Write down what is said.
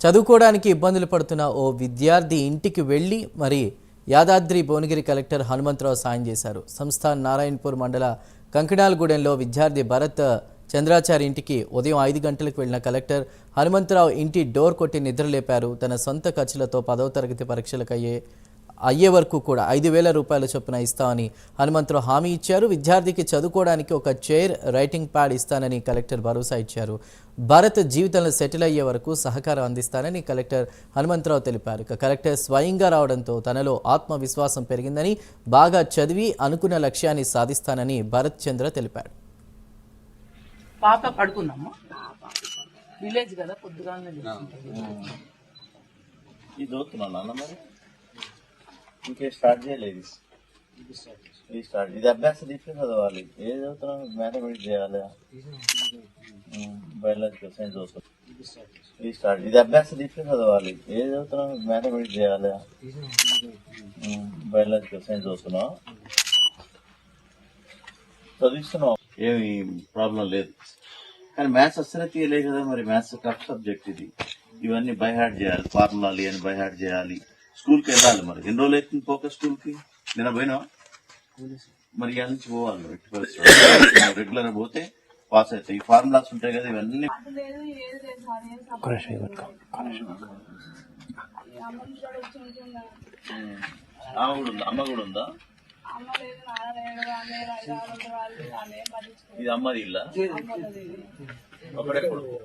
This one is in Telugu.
చదువుకోవడానికి ఇబ్బందులు పడుతున్న ఓ విద్యార్థి ఇంటికి వెళ్ళి మరి యాదాద్రి భువనగిరి కలెక్టర్ హనుమంతరావు సాయం చేశారు. సంస్థాన్ నారాయణపూర్ మండల కంకినాలగూడెంలో విద్యార్థి భరత్ చంద్రాచారి ఇంటికి ఉదయం ఐదు గంటలకు వెళ్ళిన కలెక్టర్ హనుమంతరావు ఇంటి డోర్ కొట్టి నిద్రలేపారు. తన సొంత ఖర్చులతో పదవ తరగతి పరీక్షలకు అయ్యే అయ్యే వరకు కూడా ఐదు వేల రూపాయల చొప్పున ఇస్తామని హనుమంతరావు హామీ ఇచ్చారు. విద్యార్థికి చదువుకోవడానికి ఒక చైర్ రైటింగ్ ప్యాడ్ ఇస్తానని కలెక్టర్ భరోసా ఇచ్చారు. భారత్ జీవితంలో సెటిల్ అయ్యే వరకు సహకారం అందిస్తానని కలెక్టర్ హనుమంతరావు తెలిపారు. ఇక కలెక్టర్ స్వయంగా రావడంతో తనలో ఆత్మవిశ్వాసం పెరిగిందని బాగా చదివి అనుకున్న లక్ష్యాన్ని సాధిస్తానని భరత్ చంద్ర తెలిపాడు పాప పడుకుందమ్మా. విలేజ్ కదా పొద్దుగానే ఇది చదువుతున్నాను అన్న మరి ఇంకే స్టార్ట్ చేయలేదు ఇది స్టార్ట్ ఇది అభ్యాసం తీసుకుని చదవాలి ఏది చదువుతున్నాను మ్యాథమెటిక్స్ చేయాలి బయాలజికల్ సైన్స్ చదువుతాను ఇది స్టార్ట్ ఇది అభ్యాసం తీసుకుని చదవాలి ఏది చదువుతున్నాను మ్యాథమెటిక్స్ చేయాలి బయాలజికల్ సైన్స్ చదువుతున్నావు చదివిస్తున్నావు ఏమి ప్రాబ్లం లేదు. కానీ మ్యాథ్స్ అస్సలే తీయలేదు కదా మరి. మ్యాథ్స్ టఫ్ సబ్జెక్ట్ ఇది. ఇవన్నీ బైహార్డ్ చేయాలి. ఫార్ములాలు అని బైహార్డ్ చేయాలి. స్కూల్కి వెళ్ళాలి మరి. ఎన్ని రోజులు అవుతుంది పోక స్కూల్కి నిన్న పోయినా మరి ఇవాళ నుంచి పోవాలి రెగ్యులర్ పోతే పాస్ అవుతాయి. ఈ ఫార్ములాస్ ఉంటాయి కదా ఇవన్నీ. ఆమె కూడా ఉందా? అమ్మ కూడా ఉందా? ఇది అమ్మది ఇల్లా? ఒకడే కొడుకు